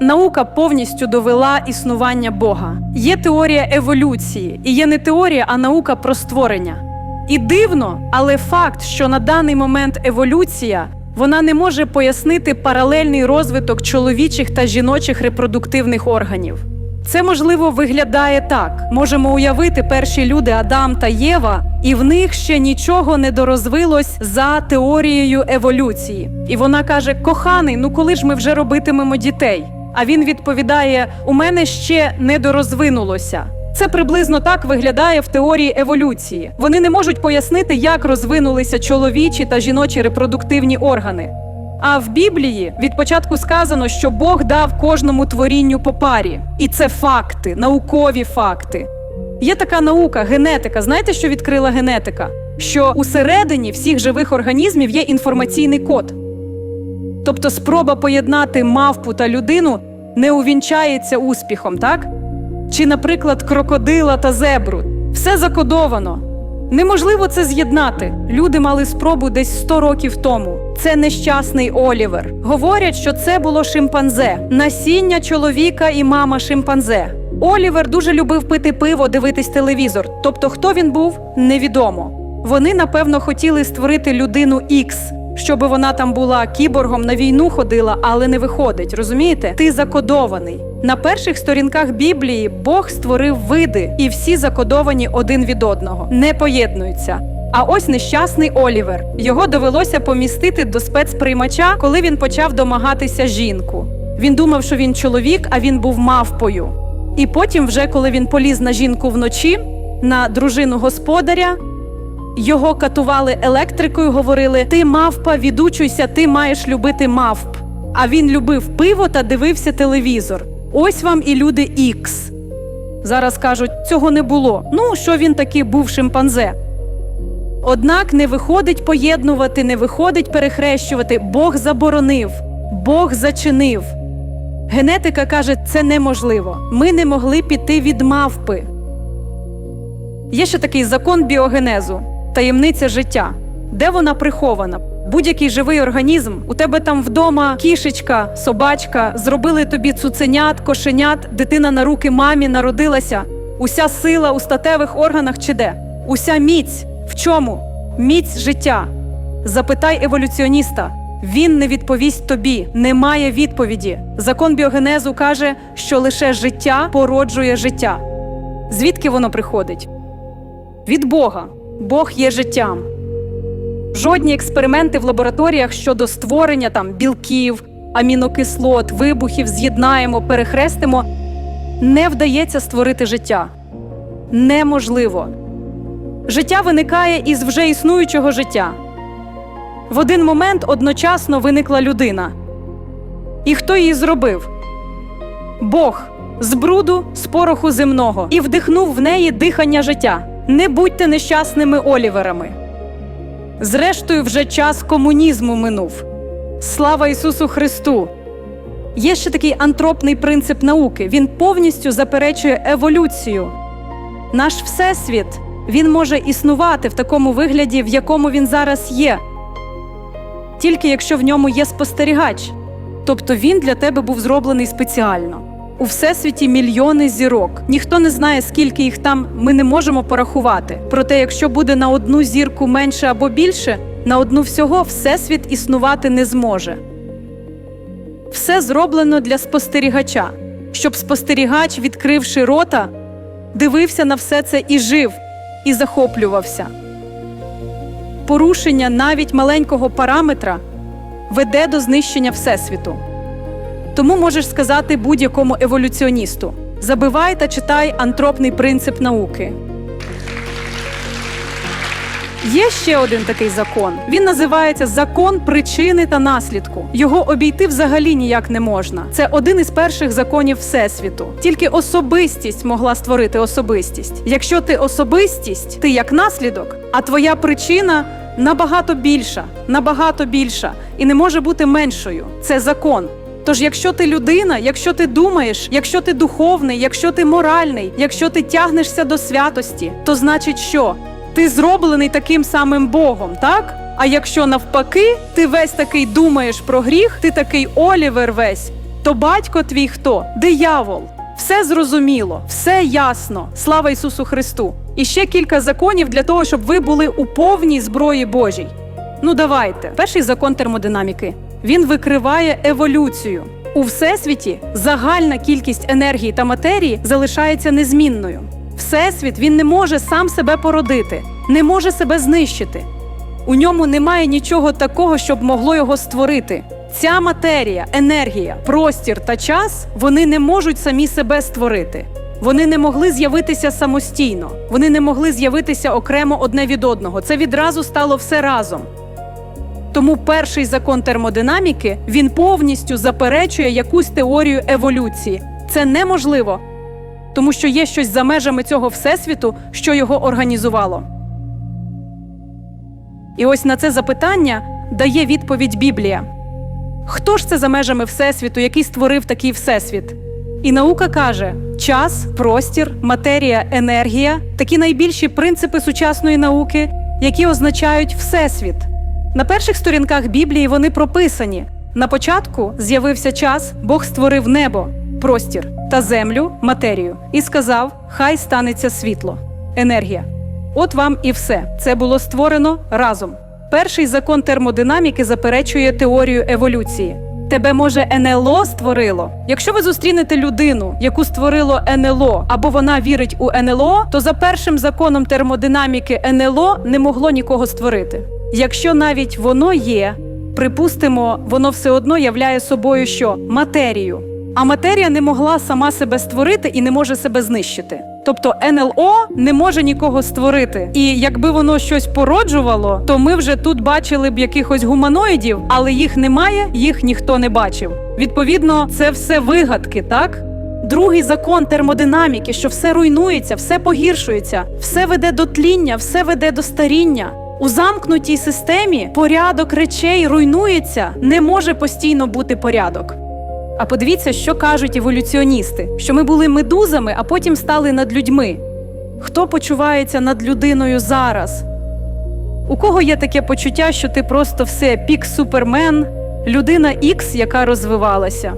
Наука повністю довела існування Бога. Є теорія еволюції, і є не теорія, а наука про створення. І дивно, але факт, що на даний момент еволюція вона не може пояснити паралельний розвиток чоловічих та жіночих репродуктивних органів. Це можливо виглядає так: можемо уявити перші люди Адам та Єва, і в них ще нічого не дорозвилось за теорією еволюції. І вона каже: Коханий, ну коли ж ми вже робитимемо дітей? А він відповідає: У мене ще не дорозвинулося. Це приблизно так виглядає в теорії еволюції. Вони не можуть пояснити, як розвинулися чоловічі та жіночі репродуктивні органи. А в Біблії від початку сказано, що Бог дав кожному творінню по парі. І це факти, наукові факти. Є така наука, генетика. Знаєте, що відкрила генетика? Що усередині всіх живих організмів є інформаційний код. Тобто спроба поєднати мавпу та людину не увінчається успіхом, так? Чи, наприклад, крокодила та зебру. Все закодовано. Неможливо це з'єднати. Люди мали спробу десь 100 років тому. Це нещасний Олівер. Говорять, що це було шимпанзе, насіння чоловіка і мама шимпанзе. Олівер дуже любив пити пиво, дивитись телевізор. Тобто, хто він був, невідомо. Вони, напевно, хотіли створити людину Ікс, щоб вона там була кіборгом на війну ходила, але не виходить. Розумієте? Ти закодований. На перших сторінках Біблії Бог створив види, і всі закодовані один від одного, не поєднуються. А ось нещасний Олівер. Його довелося помістити до спецприймача, коли він почав домагатися жінку. Він думав, що він чоловік, а він був мавпою. І потім, вже коли він поліз на жінку вночі, на дружину господаря, його катували електрикою, говорили: Ти мавпа, відучуйся, ти маєш любити мавп. А він любив пиво та дивився телевізор. Ось вам і люди Ікс. Зараз кажуть, цього не було. Ну, що він таки був шимпанзе. Однак не виходить поєднувати, не виходить перехрещувати. Бог заборонив, Бог зачинив. Генетика каже, це неможливо. Ми не могли піти від мавпи. Є ще такий закон біогенезу, таємниця життя. Де вона прихована? Будь-який живий організм, у тебе там вдома кішечка, собачка, зробили тобі цуценят, кошенят, дитина на руки мамі народилася. Уся сила у статевих органах чи де? Уся міць. В чому? Міць життя. Запитай еволюціоніста. Він не відповість тобі, немає відповіді. Закон біогенезу каже, що лише життя породжує життя. Звідки воно приходить? Від Бога. Бог є життям. Жодні експерименти в лабораторіях щодо створення там білків, амінокислот, вибухів з'єднаємо, перехрестимо, не вдається створити життя. Неможливо. Життя виникає із вже існуючого життя. В один момент одночасно виникла людина. І хто її зробив? Бог з бруду, з пороху земного і вдихнув в неї дихання життя. Не будьте нещасними Оліверами. Зрештою, вже час комунізму минув. Слава Ісусу Христу! Є ще такий антропний принцип науки. Він повністю заперечує еволюцію. Наш всесвіт він може існувати в такому вигляді, в якому він зараз є, тільки якщо в ньому є спостерігач. Тобто він для тебе був зроблений спеціально. У всесвіті мільйони зірок. Ніхто не знає, скільки їх там ми не можемо порахувати. Проте, якщо буде на одну зірку менше або більше, на одну всього всесвіт існувати не зможе. Все зроблено для спостерігача, щоб спостерігач, відкривши рота, дивився на все це і жив, і захоплювався. Порушення навіть маленького параметра веде до знищення Всесвіту. Тому можеш сказати будь-якому еволюціоністу: забивай та читай антропний принцип науки. Є ще один такий закон. Він називається закон причини та наслідку. Його обійти взагалі ніяк не можна. Це один із перших законів всесвіту. Тільки особистість могла створити особистість. Якщо ти особистість, ти як наслідок, а твоя причина набагато більша, набагато більша і не може бути меншою. Це закон. Тож, якщо ти людина, якщо ти думаєш, якщо ти духовний, якщо ти моральний, якщо ти тягнешся до святості, то значить що? Ти зроблений таким самим Богом, так? А якщо навпаки, ти весь такий думаєш про гріх, ти такий Олівер весь, то батько твій хто? Диявол. Все зрозуміло, все ясно. Слава Ісусу Христу. І ще кілька законів для того, щоб ви були у повній зброї Божій. Ну давайте. Перший закон термодинаміки. Він викриває еволюцію. У всесвіті загальна кількість енергії та матерії залишається незмінною. Всесвіт він не може сам себе породити, не може себе знищити. У ньому немає нічого такого, щоб могло його створити. Ця матерія, енергія, простір та час вони не можуть самі себе створити. Вони не могли з'явитися самостійно, вони не могли з'явитися окремо одне від одного. Це відразу стало все разом. Тому перший закон термодинаміки він повністю заперечує якусь теорію еволюції. Це неможливо, тому що є щось за межами цього всесвіту, що його організувало. І ось на це запитання дає відповідь Біблія. Хто ж це за межами Всесвіту, який створив такий всесвіт? І наука каже: час, простір, матерія, енергія такі найбільші принципи сучасної науки, які означають всесвіт. На перших сторінках Біблії вони прописані. На початку з'явився час, Бог створив небо, простір та землю, матерію, і сказав: Хай станеться світло, енергія. От вам і все. Це було створено разом. Перший закон термодинаміки заперечує теорію еволюції. Тебе може НЛО створило. Якщо ви зустрінете людину, яку створило НЛО, або вона вірить у НЛО, то за першим законом термодинаміки НЛО не могло нікого створити. Якщо навіть воно є, припустимо, воно все одно являє собою що матерію. А матерія не могла сама себе створити і не може себе знищити. Тобто НЛО не може нікого створити. І якби воно щось породжувало, то ми вже тут бачили б якихось гуманоїдів, але їх немає, їх ніхто не бачив. Відповідно, це все вигадки, так? Другий закон термодинаміки, що все руйнується, все погіршується, все веде до тління, все веде до старіння. У замкнутій системі порядок речей руйнується, не може постійно бути порядок. А подивіться, що кажуть еволюціоністи: що ми були медузами, а потім стали над людьми. Хто почувається над людиною зараз? У кого є таке почуття, що ти просто все пік супермен, людина Ікс, яка розвивалася?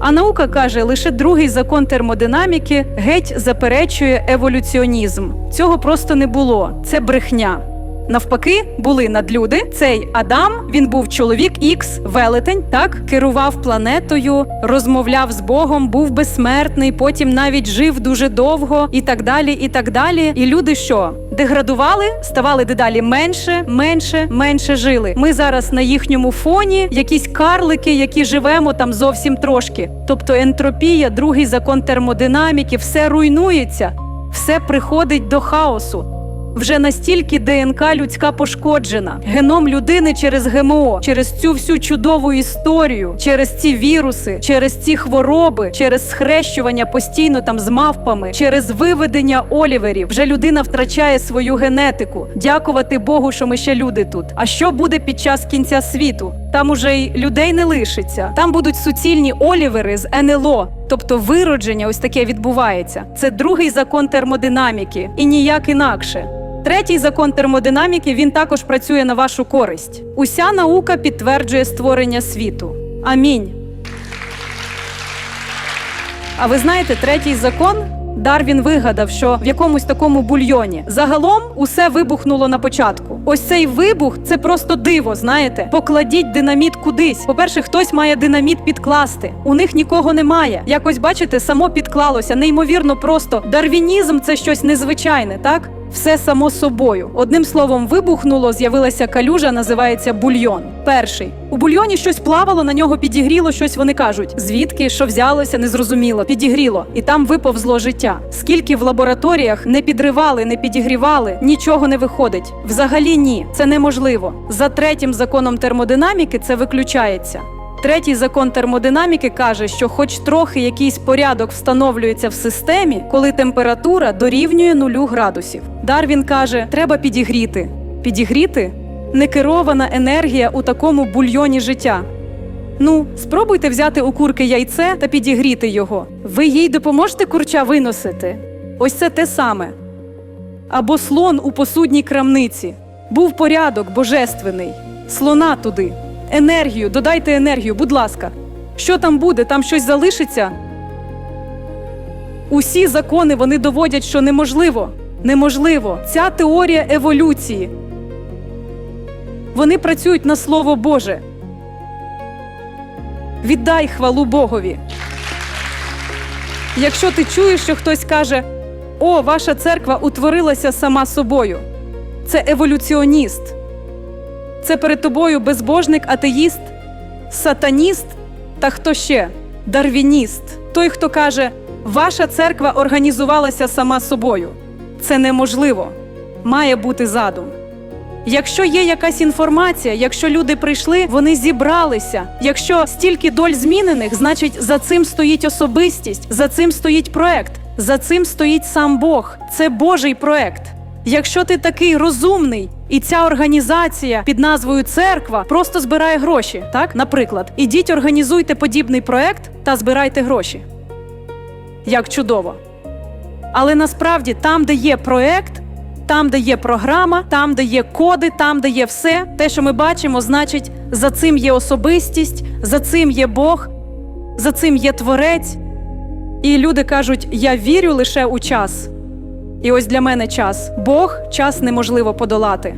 А наука каже, лише другий закон термодинаміки геть заперечує еволюціонізм. Цього просто не було. Це брехня. Навпаки, були надлюди. Цей Адам він був чоловік Ікс, велетень, так керував планетою, розмовляв з Богом, був безсмертний, потім навіть жив дуже довго і так далі. І так далі. І люди що? Деградували, ставали дедалі менше, менше, менше жили. Ми зараз на їхньому фоні якісь карлики, які живемо там зовсім трошки. Тобто ентропія, другий закон термодинаміки, все руйнується, все приходить до хаосу. Вже настільки ДНК людська пошкоджена, геном людини через ГМО, через цю всю чудову історію, через ці віруси, через ці хвороби, через схрещування постійно там з мавпами, через виведення оліверів. Вже людина втрачає свою генетику. Дякувати Богу, що ми ще люди тут. А що буде під час кінця світу? Там уже й людей не лишиться. Там будуть суцільні олівери з НЛО. Тобто виродження ось таке відбувається. Це другий закон термодинаміки і ніяк інакше. Третій закон термодинаміки він також працює на вашу користь. Уся наука підтверджує створення світу. Амінь. А ви знаєте, третій закон Дарвін вигадав, що в якомусь такому бульйоні загалом усе вибухнуло на початку. Ось цей вибух це просто диво. Знаєте, покладіть динаміт кудись. По-перше, хтось має динаміт підкласти. У них нікого немає. Якось бачите, само підклалося. Неймовірно, просто дарвінізм це щось незвичайне, так? Все само собою. Одним словом, вибухнуло, з'явилася калюжа, називається бульйон. Перший у бульйоні щось плавало, на нього підігріло, щось вони кажуть. Звідки що взялося, незрозуміло, підігріло, і там виповзло життя. Скільки в лабораторіях не підривали, не підігрівали, нічого не виходить. Взагалі ні, це неможливо. За третім законом термодинаміки це виключається. Третій закон термодинаміки каже, що хоч трохи якийсь порядок встановлюється в системі, коли температура дорівнює нулю градусів. Дарвін каже, треба підігріти. Підігріти некерована енергія у такому бульйоні життя. Ну, спробуйте взяти у курки яйце та підігріти його. Ви їй допоможете курча виносити. Ось це те саме. Або слон у посудній крамниці. Був порядок божественний. Слона туди. Енергію, додайте енергію, будь ласка. Що там буде? Там щось залишиться? Усі закони вони доводять, що неможливо. Неможливо. Ця теорія еволюції. Вони працюють на Слово Боже. Віддай хвалу Богові. Якщо ти чуєш, що хтось каже: О, ваша церква утворилася сама собою. Це еволюціоніст. Це перед тобою безбожник, атеїст, сатаніст та хто ще? Дарвініст. Той, хто каже, ваша церква організувалася сама собою. Це неможливо. Має бути задум. Якщо є якась інформація, якщо люди прийшли, вони зібралися. Якщо стільки доль змінених, значить за цим стоїть особистість, за цим стоїть проект, за цим стоїть сам Бог. Це Божий проект. Якщо ти такий розумний, і ця організація під назвою Церква просто збирає гроші, так? Наприклад, ідіть організуйте подібний проект та збирайте гроші. Як чудово. Але насправді там, де є проект, там, де є програма, там, де є коди, там, де є все, те, що ми бачимо, значить, за цим є особистість, за цим є Бог, за цим є Творець. І люди кажуть: я вірю лише у час. І ось для мене час. Бог час неможливо подолати.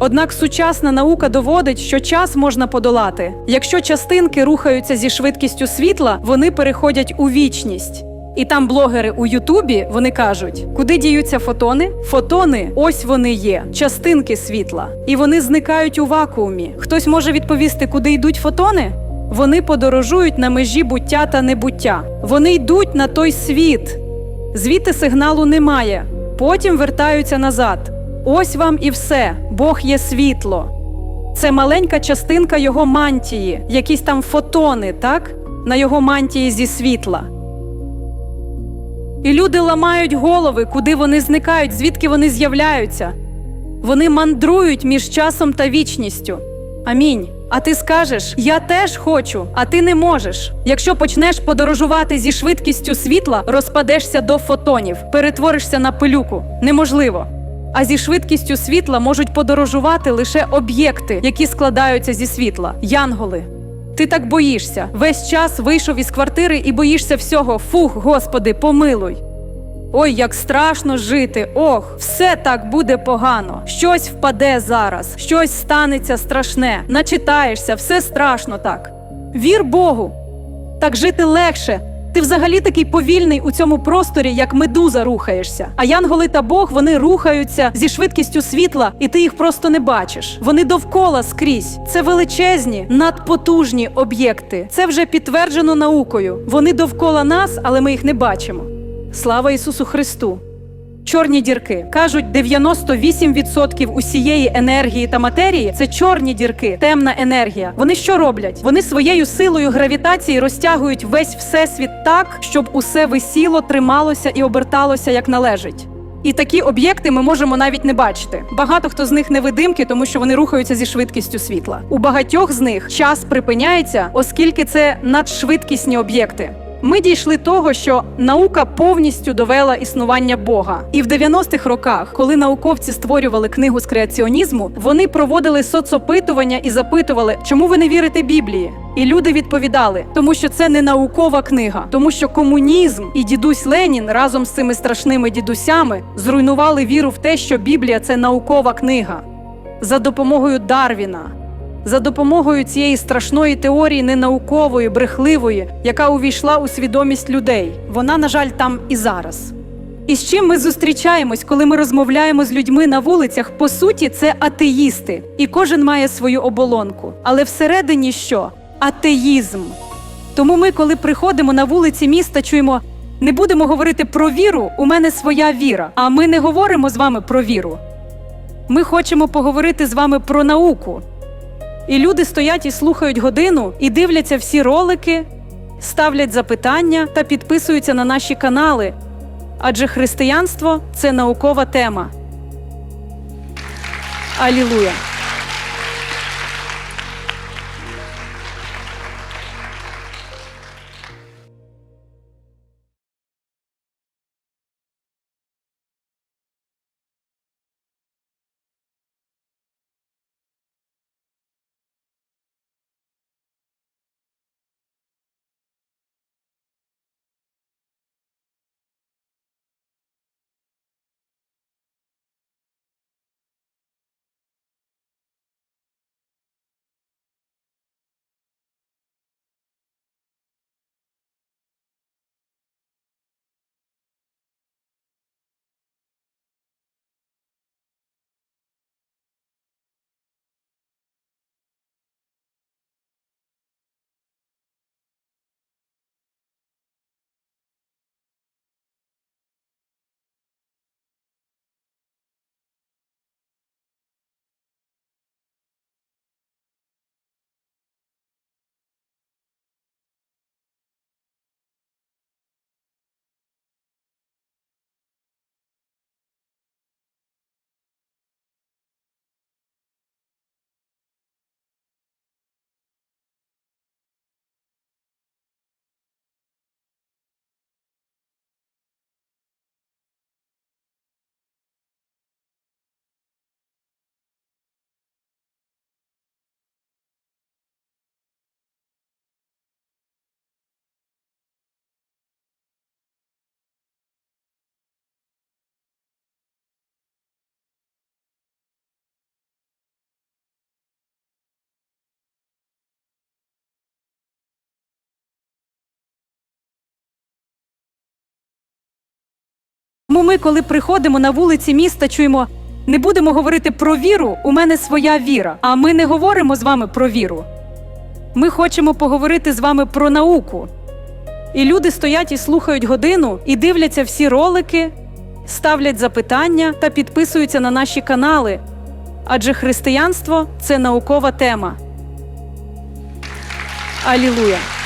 Однак сучасна наука доводить, що час можна подолати. Якщо частинки рухаються зі швидкістю світла, вони переходять у вічність. І там блогери у Ютубі вони кажуть, куди діються фотони? Фотони, ось вони є, частинки світла, і вони зникають у вакуумі. Хтось може відповісти, куди йдуть фотони? Вони подорожують на межі буття та небуття. Вони йдуть на той світ. Звідти сигналу немає. Потім вертаються назад. Ось вам і все. Бог є світло. Це маленька частинка його мантії, якісь там фотони, так? На його мантії зі світла. І люди ламають голови, куди вони зникають, звідки вони з'являються. Вони мандрують між часом та вічністю. Амінь. А ти скажеш: Я теж хочу, а ти не можеш. Якщо почнеш подорожувати зі швидкістю світла, розпадешся до фотонів, перетворишся на пилюку. Неможливо. А зі швидкістю світла можуть подорожувати лише об'єкти, які складаються зі світла, янголи. Ти так боїшся. Весь час вийшов із квартири і боїшся всього. Фух, Господи, помилуй. Ой, як страшно жити. Ох, все так буде погано. Щось впаде зараз, щось станеться страшне. Начитаєшся, все страшно так. Вір Богу. Так жити легше. Ти взагалі такий повільний у цьому просторі, як медуза рухаєшся. А янголи та Бог вони рухаються зі швидкістю світла, і ти їх просто не бачиш. Вони довкола скрізь. Це величезні, надпотужні об'єкти. Це вже підтверджено наукою. Вони довкола нас, але ми їх не бачимо. Слава Ісусу Христу! Чорні дірки кажуть, 98% усієї енергії та матерії це чорні дірки, темна енергія. Вони що роблять? Вони своєю силою гравітації розтягують весь всесвіт так, щоб усе висіло, трималося і оберталося як належить. І такі об'єкти ми можемо навіть не бачити. Багато хто з них невидимки, тому що вони рухаються зі швидкістю світла. У багатьох з них час припиняється, оскільки це надшвидкісні об'єкти. Ми дійшли того, що наука повністю довела існування Бога. І в 90-х роках, коли науковці створювали книгу з креаціонізму, вони проводили соцопитування і запитували, чому ви не вірите Біблії? І люди відповідали, тому що це не наукова книга, тому що комунізм і дідусь Ленін разом з цими страшними дідусями зруйнували віру в те, що Біблія це наукова книга за допомогою Дарвіна за допомогою цієї страшної теорії ненаукової, брехливої, яка увійшла у свідомість людей. Вона, на жаль, там і зараз. І з чим ми зустрічаємось, коли ми розмовляємо з людьми на вулицях? По суті, це атеїсти, і кожен має свою оболонку. Але всередині що? Атеїзм. Тому ми, коли приходимо на вулиці міста, чуємо. Не будемо говорити про віру, у мене своя віра. А ми не говоримо з вами про віру. Ми хочемо поговорити з вами про науку. І люди стоять і слухають годину, і дивляться всі ролики, ставлять запитання та підписуються на наші канали. Адже християнство це наукова тема. Алілуя! Тому ми, коли приходимо на вулиці міста, чуємо. Не будемо говорити про віру, у мене своя віра. А ми не говоримо з вами про віру. Ми хочемо поговорити з вами про науку. І люди стоять і слухають годину, і дивляться всі ролики, ставлять запитання та підписуються на наші канали. Адже християнство це наукова тема. Алілуя!